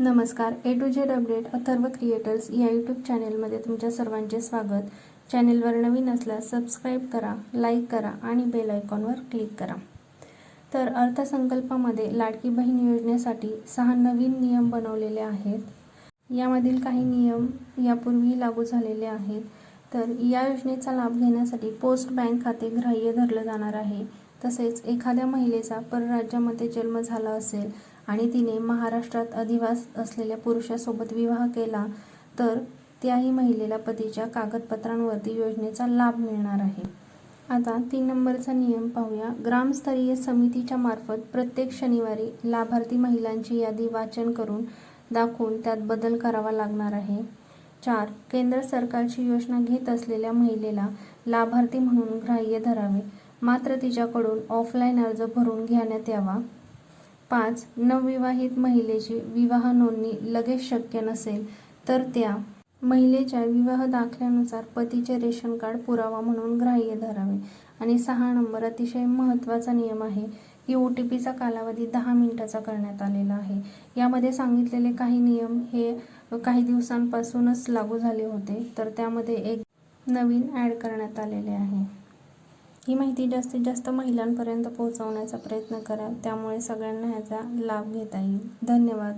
नमस्कार. A to Z update Atharva creators या YouTube चॅनेलमध्ये तुमच्या सर्वांचे स्वागत. चॅनेलवर नवीन असल्यास सबस्क्राईब करा लाईक करा आणि बेल आयकॉनवर क्लिक करा. तर अर्थसंकल्पामध्ये लाडकी बहीण योजनेसाठी सहा नवीन नियम बनवलेले आहेत. यामधील काही नियम यापूर्वी लागू झालेले आहेत. तर या योजनेचा लाभ घेण्यासाठी पोस्ट बँक खाते ग्राह्य धरलं जाणार आहे. तसेच एखाद्या महिलेचा परराज्यामध्ये जन्म झाला असेल आणि तिने महाराष्ट्रात अधिवास असलेल्या पुरुषासोबत विवाह केला तर त्याही महिलेला पतीच्या कागदपत्रांवरती योजनेचा लाभ मिळणार आहे. आता तीन नंबरचा नियम पाहूया. ग्रामस्तरीय समितीच्या मार्फत प्रत्येक शनिवारी लाभार्थी महिलांची यादी वाचन करून दाखवून त्यात बदल करावा लागणार आहे. चार केंद्र सरकारची योजना घेत असलेल्या महिलेला लाभार्थी म्हणून ग्राह्य धरावे. मात्र तिच्याकडून ऑफलाईन अर्ज भरून घेण्यात यावा. पाच नवविवाहित महिलेची विवाह नोंदणी लगेच शक्य नसेल तर त्या महिलेच्या विवाह दाखल्यानुसार पतीचे रेशन कार्ड पुरावा म्हणून ग्राह्य धरावे. आणि सहा नंबर अतिशय महत्त्वाचा नियम आहे की ओ टी पीचा कालावधी दहा मिनिटाचा करण्यात आलेला आहे. यामध्ये सांगितलेले काही नियम हे काही दिवसांपासूनच लागू झाले होते तर त्यामध्ये एक नवीन ॲड करण्यात आलेले आहे. ही माहिती जास्तीत जास्त महिलांपर्यंत पोहोचवण्याचा प्रयत्न करा. त्यामुळे सगळ्यांना ह्याचा लाभ घेता येईल. धन्यवाद.